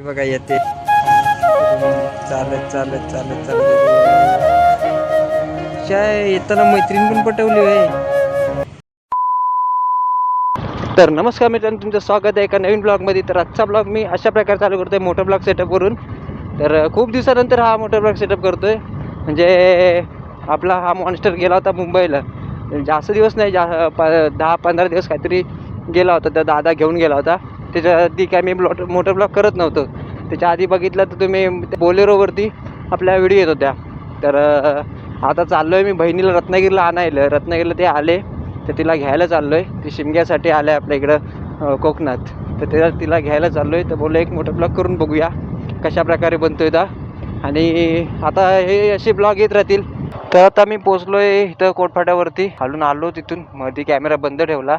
हे बघा येते. चालत चालत चालत चालत. काय येताना मैत्रीण पण पटवली आहे तर नमस्कार मित्रांनो तुमचं स्वागत आहे एका नवीन ब्लॉगमध्ये. तर आजचा ब्लॉग मी अशा प्रकारे चालू करतोय मोठा ब्लॉग सेटअपवरून तर खूप दिवसानंतर हा मोठा ब्लॉग सेटअप करतोय. म्हणजे आपला हा मॉन्स्टर गेला होता मुंबईला. जास्त दिवस नाही जा प दहा पंधरा दिवस काहीतरी गेला होता. त्या दादा घेऊन गेला होता. त्याच्या आधी काय मी ब्लॉट मोटर ब्लॉक करत नव्हतो. त्याच्या आधी बघितलं तर तुम्ही बोलेरोवरती आपल्या व्हिडिओ येत होत्या. तर आता चाललो आहे मी बहिणीला रत्नागिरीला आणायला. रत्नागिरीला ते आले तर तिला घ्यायला चाललो आहे ती शिमग्यासाठी आलं आहे आपल्या इकडं कोकणात. तर त्याला तिला घ्यायला चाललो आहे तर बोललो एक मोटर ब्लॉग करून बघूया. कशा प्रकारे बनतो आहे आणि आता हे असे ब्लॉग येत राहतील. तर आता मी पोचलो आहे इथं कोटफाट्यावरती. हलून आलो तिथून. मध्ये कॅमेरा बंद ठेवला.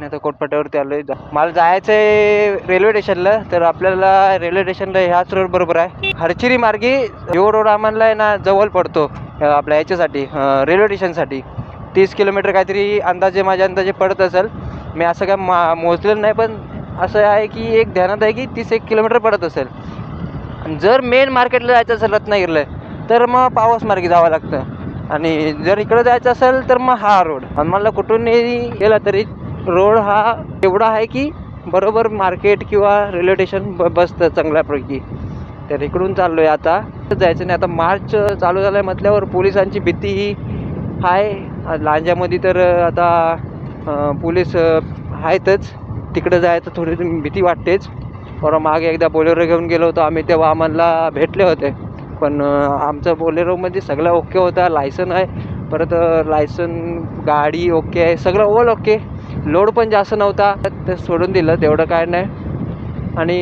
आणि आता कोटपाट्यावरती आलो आहे मला जायचं आहे रेल्वे स्टेशनला तर आपल्याला रेल्वे स्टेशनला ह्याच रोड बरोबर आहे. हरचिरी मार्गी यो रोड आम्हाला आहे ना जवळ पडतो आपल्या ह्याच्यासाठी रेल्वे स्टेशनसाठी तीस किलोमीटर काहीतरी अंदाजे माझ्या अंदाजे पडत असेल. मी असं काय मा मोजलेलं नाही पण असं आहे की एक ध्यानात आहे की तीस एक किलोमीटर पडत असेल. आणि जर मेन मार्केटला जायचं असेल रत्नागिरीला तर मग पावस मार्गे जावं लागतं. आणि जर इकडं जायचं असेल तर मग हा रोड आणि मला कुठूनही गेला तरी रोड हा एवढा आहे की बरोबर मार्केट किंवा रेल्वे स्टेशन ब बसतं चांगल्यापैकी. तर इकडून चाललो आहे आता. जायचं नाही आता मार्च चालू झालं आहे म्हटल्यावर पोलिसांची भीती ही आहे लांजामध्ये तर आता पोलीस आहेतच. तिकडं जायचं थोडी भीती वाटतेच. परवा मागे एकदा बोलेरो घेऊन गेलो होतो आम्ही तेव्हा आम्हाला भेटले होते. पण आमचं बोलेरोमध्ये सगळं ओके होता लायसन आहे. परत लायसन गाडी ओके आहे सगळं ओल ओके. लोड पण जास्त नव्हता ते सोडून दिलं तेवढं काय नाही. आणि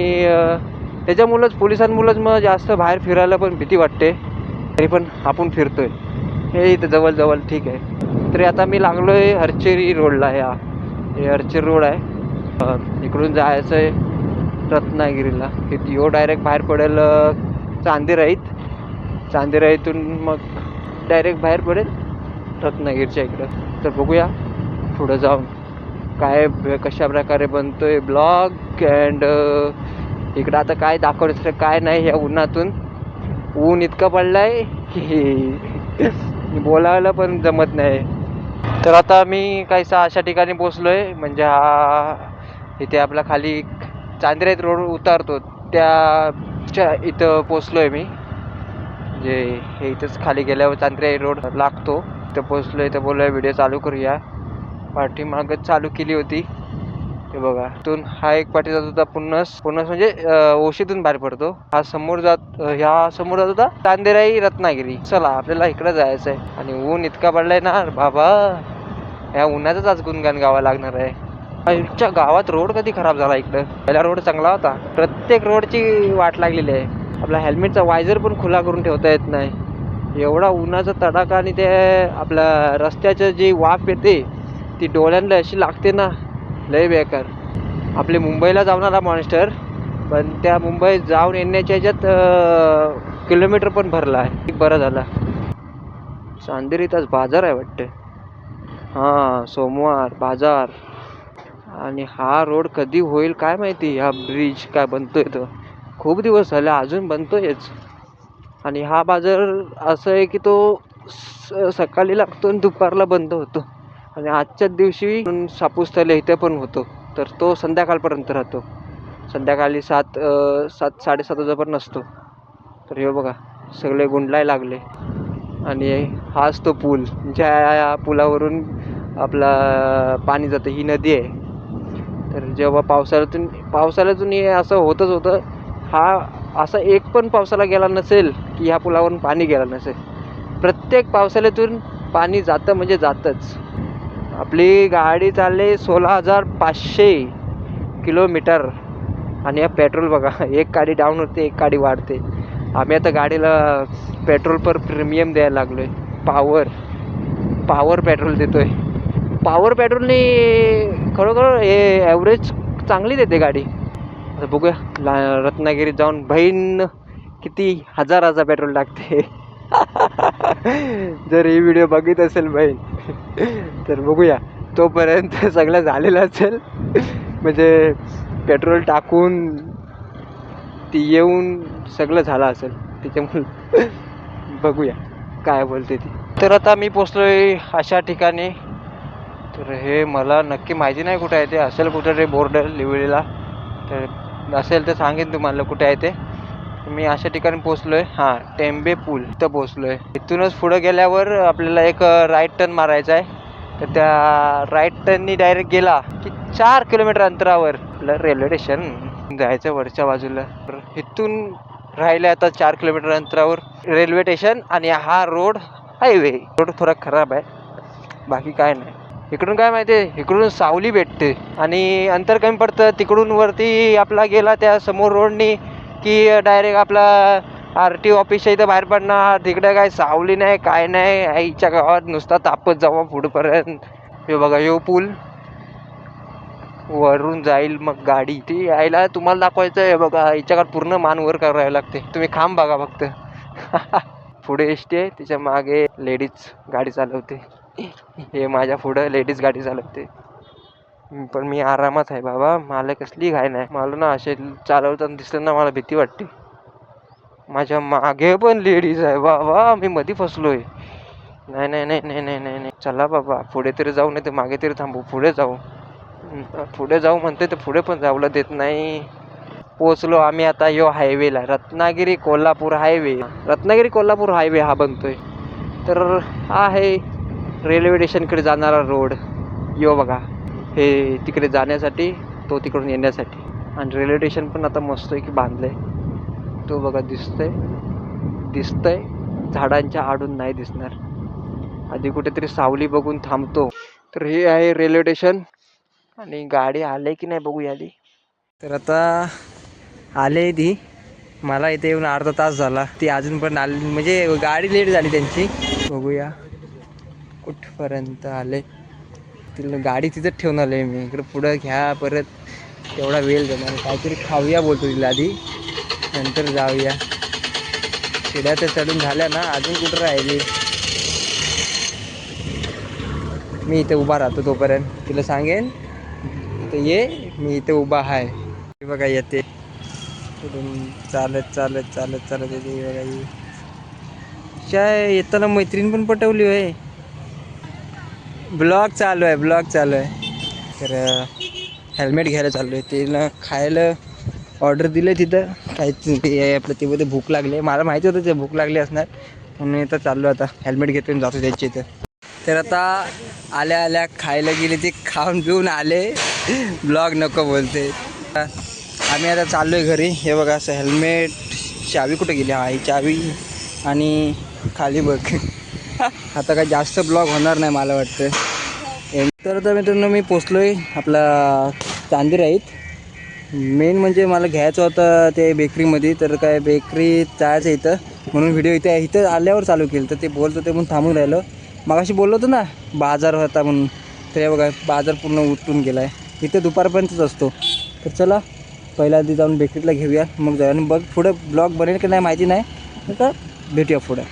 त्याच्यामुळंच पोलिसांमुळंच मग जास्त बाहेर फिरायला पण भीती वाटते. तरी पण आपण आहे हे इथं जवळजवळ ठीक आहे. तरी आता मी लागलो आहे हरचेरी रोडला ह्या हे हरचेरी रोड आहे. इकडून जायचं आहे रत्नागिरीला. किती यो डायरेक्ट बाहेर पडेल चांदेराईत चांदेराईतून मग डायरेक्ट बाहेर पडेल रत्नागिरीच्या इकडं. तर बघूया पुढं जाऊन. काय कशा प्रकारे बनतोय ब्लॉग अँड इकडं आता काय दाखवण्याचं काय नाही ह्या उन्हातून. ऊन इतकं पडलं आहे की बोलायला पण जमत नाही. तर आता मी काहीसा अशा ठिकाणी पोचलो आहे म्हणजे हा इथे आपला खाली चांद्रेत रोड उतारतो त्याच्या इथं पोचलो आहे मी. म्हणजे हे इथंच खाली गेल्यावर चांद्रे रोड लागतो इथं पोचलो इथं बोललो व्हिडिओ चालू करूया. पाठीमागच चालू केली होती. ते बघा इथून हा एक पाठी जात होता पुन्नस. पुन्नस म्हणजे ओशीतून बाहेर पडतो. हा समोर जात ह्या समोर जात होता तांदेराई रत्नागिरी. चला आपल्याला इकडं जायचं आहे आणि ऊन इतका पडलाय ना बाबा. ह्या उन्हाचंच आज गुणगान गावा लागणार आहे. आमच्या गावात रोड कधी खराब झाला इकडं? पहिला रोड चांगला होता. प्रत्येक रोडची वाट लागलेली आहे. आपला हेल्मेटचा वायझर पण खुला करून ठेवता येत नाही. एवढा उन्हाचा तडाखा आणि ते आपल्या रस्त्याचं जी वाफ येते ती डोळ्यांना अशी लागते ना लय बेकार. आपले मुंबईला जाऊन आला मॉन्स्टर पण त्या मुंबईत जाऊन येण्याच्या ह्याच्यात किलोमीटर पण भरला आहे. बरं झाला. चांदेरीत आज बाजार आहे वाटते. हां सोमवार बाजार. आणि हा रोड कधी होईल काय माहिती हा ब्रिज काय बनतोय तो. खूप दिवस झाले अजून बनतोयच आणि हा बाजार असं आहे की तो स- सकाळी लागतो आणि दुपारला बंद होतो. आणि आजच्याच दिवशी सापूस इथे पण होतो. तर तो संध्याकाळपर्यंत राहतो. संध्याकाळी सात सात साडेसात वाजेपर्यंत नसतो तर हे बघा सगळे गुंडलाय लागले. आणि हाच तो पूल ज्या पुलावरून आपला पाणी जातं ही नदी आहे. तर जेव्हा पावसाळ्यातून पावसाळ्यातून हे असं होतच होतं. हा असा एक पण पावसाला गेला नसेल की ह्या पुलावरून पाणी गेला नसेल. प्रत्येक पावसाळ्यातून पाणी जातं म्हणजे जातंच. आपली गाडी चालली सोळा हजार पाचशे किलोमीटर. आणि या पेट्रोल बघा एक गाडी डाऊन होते एक गाडी वाढते. आम्ही आता गाडीला पेट्रोल पर प्रीमियम द्यायला लागलो आहे पावर पावर पेट्रोल देतो आहे पॉवर पेट्रोलने खरोखर हे ॲव्हरेज चांगली देते गाडी. आता बघूया ला रत्नागिरीत जाऊन बहीण किती हजार हजार पेट्रोल टाकते. जर ही व्हिडिओ बघित असेल बहीण तर बघूया. तोपर्यंत सगळं झालेलं असेल. म्हणजे पेट्रोल टाकून ती येऊन सगळं झालं असेल. त्याच्यामुळे बघूया काय बोलते ती. तर आता मी पोचलोय अशा ठिकाणी. तर हे मला नक्की माहिती नाही कुठे आहे ते. असेल कुठं रे बोर्ड लिहिलेला. तर असेल तर सांगेन तुम्हाला कुठे आहे ते. मी अशा ठिकाणी पोचलोय हां टेंबे पूल इथं पोचलोय इथूनच पुढं गेल्यावर आपल्याला एक राईट टर्न मारायचा आहे. तर त्या राईट टर्ननी डायरेक्ट गेला की चार किलोमीटर अंतरावर आपलं रेल्वे स्टेशन जायचं वरच्या बाजूला. तर इथून राहिलं आता चार किलोमीटर अंतरावर रेल्वे स्टेशन आणि हा रोड हायवे रोड थोडा खराब आहे. बाकी काय नाही. इकडून काय माहिती आहे? इकडून सावली भेटते. आणि अंतर कमी पडतं. तिकडून वरती आपला गेला त्या समोर रोडनी की डायरेक्ट आपला आर टी ऑफिसच्या इथं बाहेर पडणार. तिकडे काय सावली नाही काय नाही. आईच्या गावात नुसता तापत जावा पुढपर्यंत. हे बघा यो पूल. वरून जाईल मग गाडी. ती यायला तुम्हाला दाखवायचं आहे. बघा हिच्याकडे पूर्ण मान वर करायला लागते. तुम्ही खांब बघा फक्त. पुढे एस टी आहे. तिच्यामागे लेडीज गाडी चालवते. हे माझ्या पुढं लेडीज गाडी चालवते. पण मी आरामात आहे बाबा. मला कसली घाय नाही. मला ना असे चालवताना दिसलं ना मला भीती वाटते. माझ्या मागे पण लेडीज आहे बाबा. मी मध्ये फसलोय. नाही नाही नाही नाही नाही नाही नाही. चला बाबा. पुढे तरी जाऊ नाही तर मागे तरी थांबू. पुढे जाऊ. पुढे जाऊ म्हणते तर पुढे पण जाऊला देत नाही. पोचलो आम्ही आता यो हायवेला रत्नागिरी कोल्हापूर हायवे रत्नागिरी कोल्हापूर हायवे हा बनतोय. तर हा आहे रेल्वे स्टेशनकडे जाणारा रोड यो बघा. हे तिकडे जाण्यासाठी तो तिकडून येण्यासाठी. आणि रेल्वे स्टेशन पण आता मस्त आहे की बांधलंय. तो बघा दिसतंय. दिसतंय. झाडांच्या आडून नाही दिसणार. आधी कुठेतरी सावली बघून थांबतो. तर हे आहे रेल्वे स्टेशन आणि गाडी आले की नाही बघूया आधी. तर आता आले ती. मला इथे येऊन अर्धा तास झाला. ती अजून पण आली म्हणजे गाडी लेट झाली त्यांची. बघूया. कुठपर्यंत आले. तिला गाडी तिथंच ठेवणार आहे मी. इकडं पुढं घ्या परत तेवढा वेळ जाणार काहीतरी खाऊया बोलतो तिला आधी. नंतर जाऊया. शिड्या तर चढून झाल्या ना अजून कुठं राहिली? मी इथे उभा राहतो तोपर्यंत. तिला सांगेन तर ये मी इथे उभा आहे बघा येते. चालत चालत चालत चालत येते बघा ये येताना मैत्रीण पण पटवली होय. ब्लॉग चालू आहे ब्लॉग चालू आहे. तर हेल्मेट घ्यायला चाललो आहे. तिला खायला ऑर्डर दिलं तिथं. काहीच ते आपलं ते भूक लागली आहे. मला माहिती होतं ते भूक लागली असणार. म्हणून इथं चाललो आता. हेल्मेट घेतो जातो त्याच्या इथं. तर आता आल्या आल्या खायला गेले ते खाऊन पिऊन आले. ब्लॉग नको बोलते. आम्ही आता चाललो आहे घरी. हे बघा असं हेल्मेट चावी कुठे गेली? हा ही चावी आणि खाली बघ. आता काय जास्त ब्लॉग होणार नाही मला वाटतं. एम- तर मित्रांनो मी पोचलो आहे आपला चांदीर मेन म्हणजे मला घ्यायचं होतं ते बेकरीमध्ये तर काय बेकरी जायचं इथं. म्हणून व्हिडिओ इथे इथं आल्यावर चालू केलं. तर ते बोलत होते म्हणून थांबून राहिलं. मगाशी बोललो होतो ना बाजार होता म्हणून. तर बघा बाजार पूर्ण उठून गेला आहे इथं दुपारपर्यंतच असतो. तर चला पहिल्या आधी जाऊन बेकरीला घेऊया. मग जाऊया. आणि बघ पुढं ब्लॉग बनेल की नाही माहिती नाही. तर भेटूया पुढं.